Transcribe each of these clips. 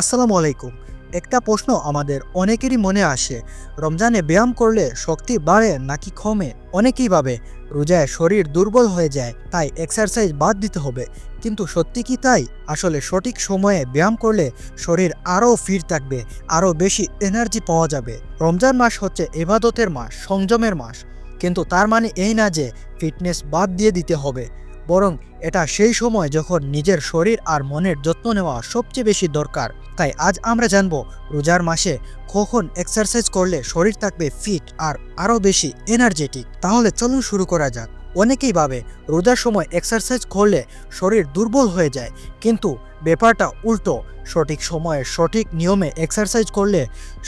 আসসালামু আলাইকুম। একটা প্রশ্ন আমাদের অনেকেরই মনে আসে, রমজানে ব্যায়াম করলে শক্তি বাড়ে নাকি কমে? অনেকেই ভাবে, রোজায় শরীর দুর্বল হয়ে যায়, তাই এক্সারসাইজ বাদ দিতে হবে। কিন্তু সত্যি কি তাই? আসলে সঠিক সময়ে ব্যায়াম করলে শরীর আরও ফিট থাকবে, আরও বেশি এনার্জি পাওয়া যাবে। রমজান মাস হচ্ছে এবাদতের মাস, সংযমের মাস। কিন্তু তার মানে এই না যে ফিটনেস বাদ দিয়ে দিতে হবে। বরং এটা সেই সময় যখন নিজের শরীর আর মনের যত্ন নেওয়া সবচেয়ে বেশি দরকার। তাই আজ আমরা জানব রোজার মাসে কখন এক্সারসাইজ করলে শরীর থাকবে ফিট আর আরও বেশি এনার্জেটিক তাহলে চলুন শুরু করা যাক। অনেকেই ভাবে রোজার সময় এক্সারসাইজ করলে শরীর দুর্বল হয়ে যায়, কিন্তু ব্যাপারটা উল্টো। সঠিক সময়ে সঠিক নিয়মে এক্সারসাইজ করলে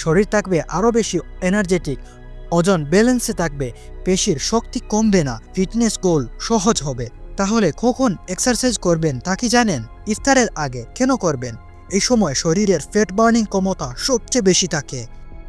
শরীর থাকবে আরও বেশি এনার্জেটিক ওজন ব্যালেন্সে থাকবে, পেশির শক্তি কমবে না ফিটনেস গোল সহজ হবে। তাহলে কখন এক্সারসাইজ করবেন তা কি জানেন? ইফতারের আগে কেন করবেন? এই সময় শরীরের ফ্যাট বার্নিং ক্ষমতা সবচেয়ে বেশি থাকে।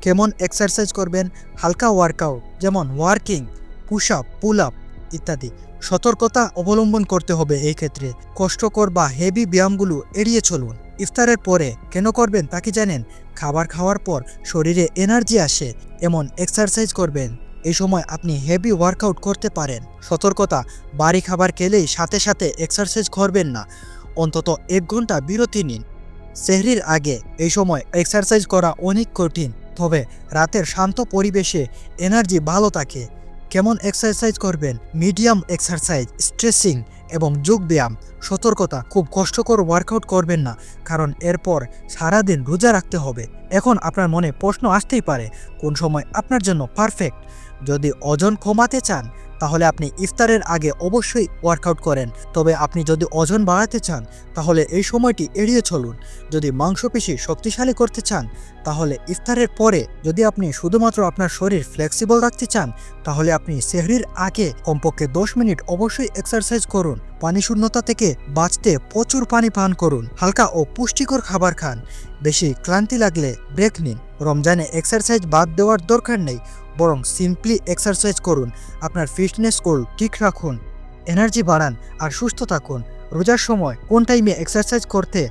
কেমন এক্সারসাইজ করবেন? হালকা ওয়ার্কআউট যেমন working push up pull up ইত্যাদি। সতর্কতা অবলম্বন করতে হবে এই ক্ষেত্রে। কষ্টকর বা হেভি ব্যায়ামগুলো এড়িয়ে চলুন। ইফতারের পরে কেন করবেন তা কি জানেন? খাবার খাওয়ার পর শরীরে এনার্জি আসে, এমন এক্সারসাইজ করবেন। এই সময় আপনি হেভি ওয়ার্কআউট করতে পারেন। সতর্কতা, বাড়ি খাবার খেলেই সাথে সাথে এক্সারসাইজ করবেন না। অন্তত এক ঘণ্টা বিরতি নিন। সেহরির আগে এই সময় এক্সারসাইজ করা অনেক কঠিন, তবে রাতের শান্ত পরিবেশে এনার্জি ভালো থাকে। কেমন এক্সারসাইজ করবেন? মিডিয়াম এক্সারসাইজ স্ট্রেসিং এবং যোগ ব্যায়াম। সতর্কতা, খুব কষ্টকর ওয়ার্কআউট করবেন না, কারণ এরপর সারাদিন রোজা রাখতে হবে। এখন আপনার মনে প্রশ্ন আসতেই পারে, কোন সময় আপনার জন্য পারফেক্ট যদি ওজন কমাতে চান, তাহলে আপনি ইফতারের আগে অবশ্যই ওয়ার্কআউট করেন। তবে আপনি যদি ওজন বাড়াতে চান, তাহলে এই সময়টি এড়িয়ে চলুন। যদি মাংসপেশি শক্তিশালী করতে চান, তাহলে ইফতারের পরে যদি আপনি শুধুমাত্র আপনার শরীর ফ্লেক্সিবল রাখতে চান, তাহলে আপনি সেহরির আগে কমপক্ষে দশ মিনিট অবশ্যই এক্সারসাইজ করুন। পানি শূন্যতা থেকে বাঁচতে প্রচুর পানি পান করুন। হালকা ও পুষ্টিকর খাবার খান। বেশি ক্লান্তি লাগলে ব্রেক নিন। রমজানে এক্সারসাইজ বাদ দেওয়ার দরকার নেই। বরং সিম্পলি এক্সারসাইজ করুন। আপনার ফিটনেস গোল ঠিক রাখুন। এনার্জি বাড়ান আর সুস্থ থাকুন। রোজার সময় কোন টাইমে এক্সারসাইজ করতে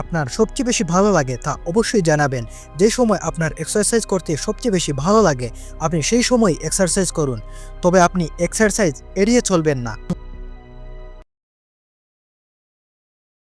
আপনার সবচেয়ে বেশি ভালো লাগে তা অবশ্যই জানাবেন। যে সময় আপনার এক্সারসাইজ করতে সবচেয়ে বেশি ভালো লাগে, আপনি সেই সময় এক্সারসাইজ করুন। তবে আপনি এক্সারসাইজ এড়িয়ে চলবেন না।